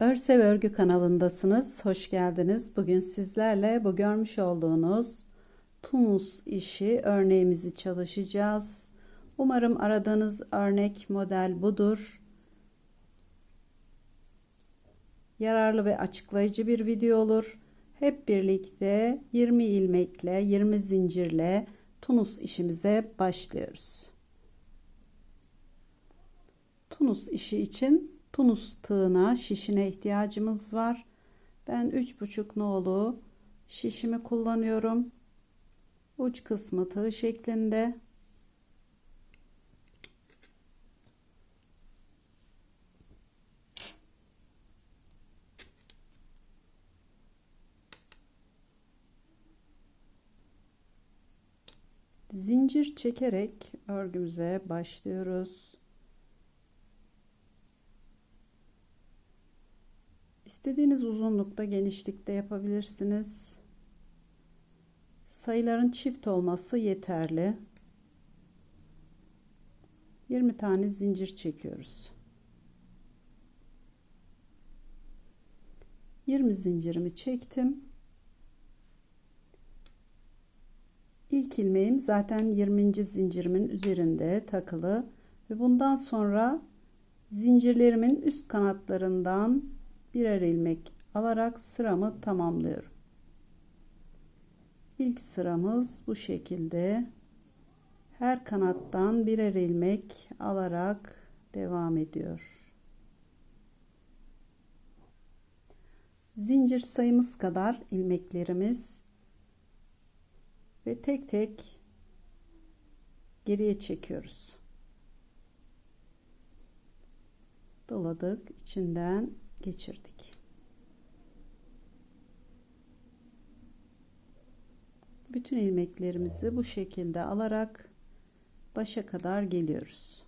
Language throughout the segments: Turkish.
Örsev Örgü kanalındasınız. Hoş geldiniz. Bugün sizlerle bu görmüş olduğunuz Tunus işi örneğimizi çalışacağız. Umarım aradığınız örnek model budur. Yararlı ve açıklayıcı bir video olur. Hep birlikte 20 ilmekle 20 zincirle Tunus işimize başlıyoruz. Tunus işi için Tunus tığına, şişine ihtiyacımız var. Ben 3,5 nolu şişimi kullanıyorum. Uç kısmı tığ şeklinde. Zincir çekerek örgümüze başlıyoruz. İstediğiniz uzunlukta, genişlikte yapabilirsiniz. Sayıların çift olması yeterli. 20 tane zincir çekiyoruz. 20 zincirimi çektim. İlk ilmeğim zaten 20. zincirimin üzerinde takılı ve bundan sonra zincirlerimin üst kanatlarından birer ilmek alarak sıramı tamamlıyorum. İlk sıramız bu şekilde. Her kanattan birer ilmek alarak devam ediyor. Zincir sayımız kadar ilmeklerimiz ve tek tek geriye çekiyoruz. Doladık, içinden geçirdik. Bütün ilmeklerimizi bu şekilde alarak başa kadar geliyoruz.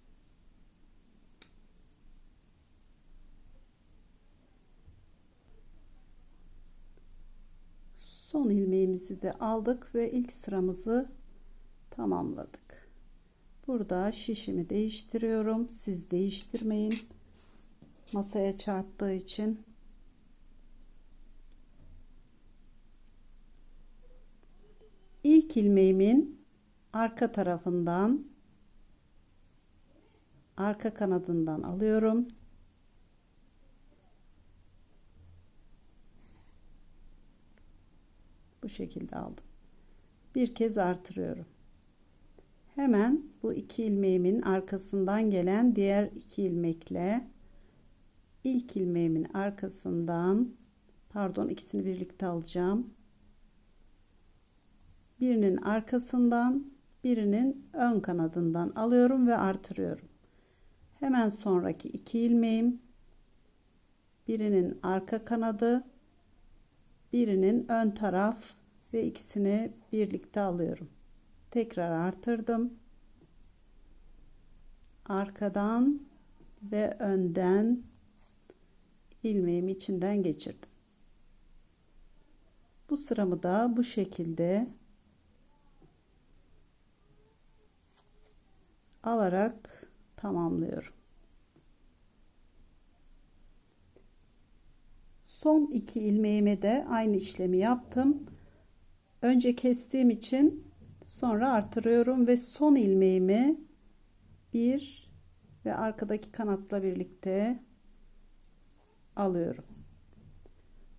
Son ilmeğimizi de aldık ve ilk sıramızı tamamladık. Burada şişimi değiştiriyorum. Siz değiştirmeyin masaya çarptığı için ilk ilmeğimin arka tarafından arka kanadından alıyorum. Bu şekilde aldım. Bir kez artırıyorum. Hemen bu iki ilmeğimin arkasından gelen diğer iki ilmekle ilk ilmeğimin arkasından pardon ikisini birlikte alacağım. Birinin arkasından birinin ön kanadından alıyorum ve artırıyorum. Hemen sonraki iki ilmeğim birinin arka kanadı birinin ön taraf ve ikisini birlikte alıyorum. Tekrar artırdım. Arkadan ve önden ilmeğimi içinden geçirdim. Bu sıramı da bu şekilde alarak tamamlıyorum. Son iki ilmeğime de aynı işlemi yaptım. Önce kestiğim için sonra artırıyorum ve son ilmeğimi bir ve arkadaki kanatla birlikte alıyorum.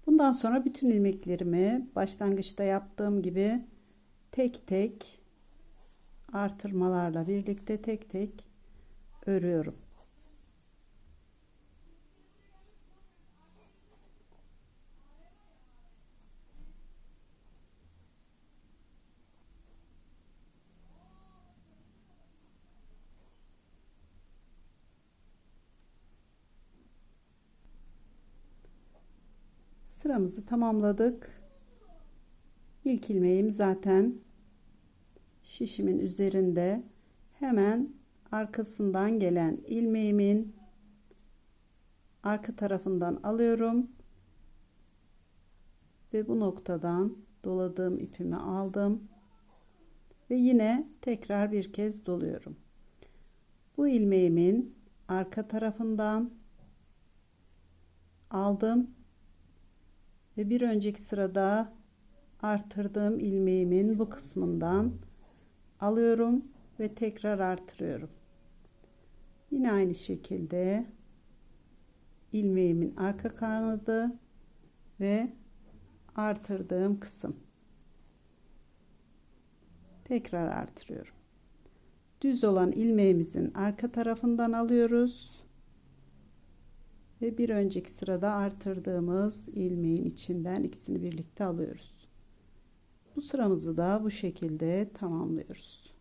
Bundan sonra bütün ilmeklerimi başlangıçta yaptığım gibi tek tek artırmalarla birlikte tek tek örüyorum. Sıramızı tamamladık. İlk ilmeğim zaten şişimin üzerinde hemen arkasından gelen ilmeğimin arka tarafından alıyorum ve bu noktadan doladığım ipimi aldım ve yine tekrar bir kez doluyorum. Bu ilmeğimin arka tarafından aldım ve bir önceki sırada artırdığım ilmeğimin bu kısmından alıyorum ve tekrar artırıyorum. Yine aynı şekilde ilmeğimin arka kanadı ve artırdığım kısım. Tekrar artırıyorum. Düz olan ilmeğimizin arka tarafından alıyoruz. Ve bir önceki sırada artırdığımız ilmeğin içinden ikisini birlikte alıyoruz. Bu sıramızı da bu şekilde tamamlıyoruz.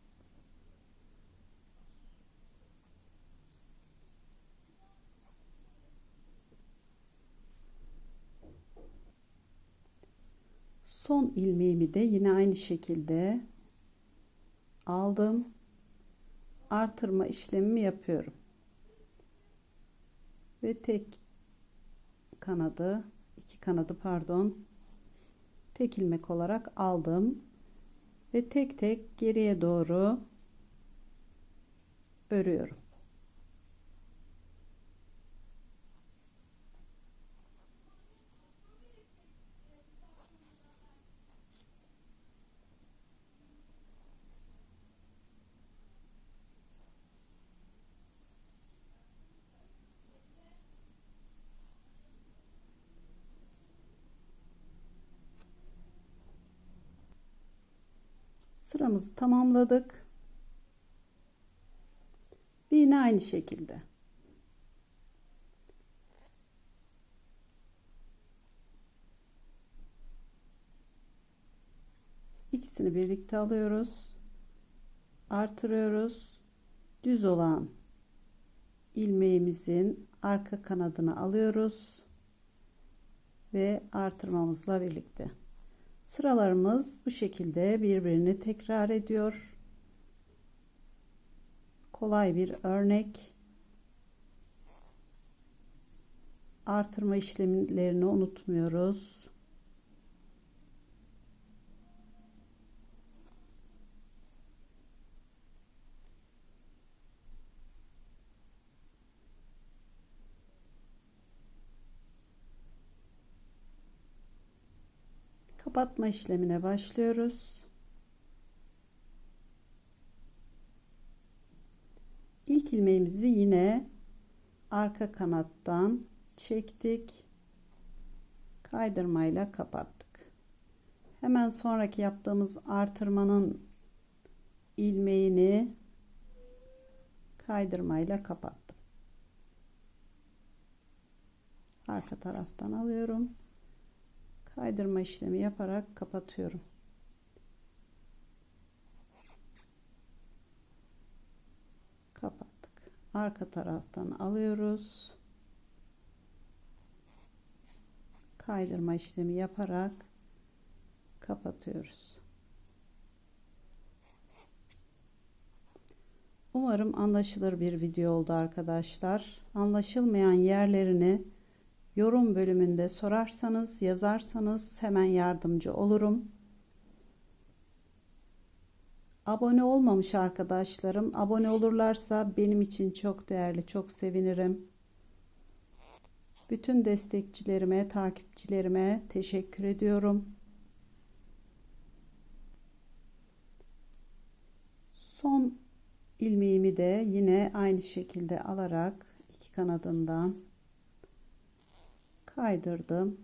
Son ilmeğimi de yine aynı şekilde aldım. Artırma işlemimi yapıyorum. Ve tek kanadı, iki kanadı pardon, tek ilmek olarak aldım ve tek tek geriye doğru örüyorum. Sıramızı tamamladık. Ve yine aynı şekilde. İkisini birlikte alıyoruz. Artırıyoruz. Düz olan ilmeğimizin arka kanadını alıyoruz ve artırmamızla birlikte. Sıralarımız bu şekilde birbirini tekrar ediyor. Kolay bir örnek. Artırma işlemlerini unutmuyoruz. Kapatma işlemine başlıyoruz. İlk ilmeğimizi yine arka kanattan çektik. Kaydırmayla kapattık. Hemen sonraki yaptığımız artırmanın ilmeğini kaydırmayla kapattım. Arka taraftan alıyorum kaydırma işlemi yaparak kapatıyorum. Kapattık. Arka taraftan alıyoruz. Kaydırma işlemi yaparak kapatıyoruz. Umarım anlaşılır bir video oldu arkadaşlar. Anlaşılmayan yerlerini yorum bölümünde sorarsanız, yazarsanız hemen yardımcı olurum. Abone olmamış arkadaşlarım, abone olurlarsa benim için çok değerli, çok sevinirim. Bütün destekçilerime, takipçilerime teşekkür ediyorum. Son ilmeğimi de yine aynı şekilde alarak iki kanadından kaydırdım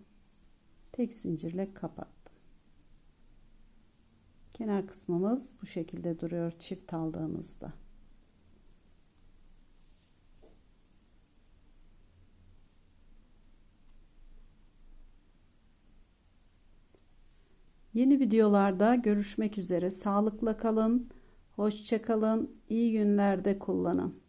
tek zincirle kapattım kenar kısmımız bu şekilde duruyor çift aldığımızda Yeni videolarda görüşmek üzere. Sağlıkla kalın. Hoşça kalın. İyi günlerde kullanın.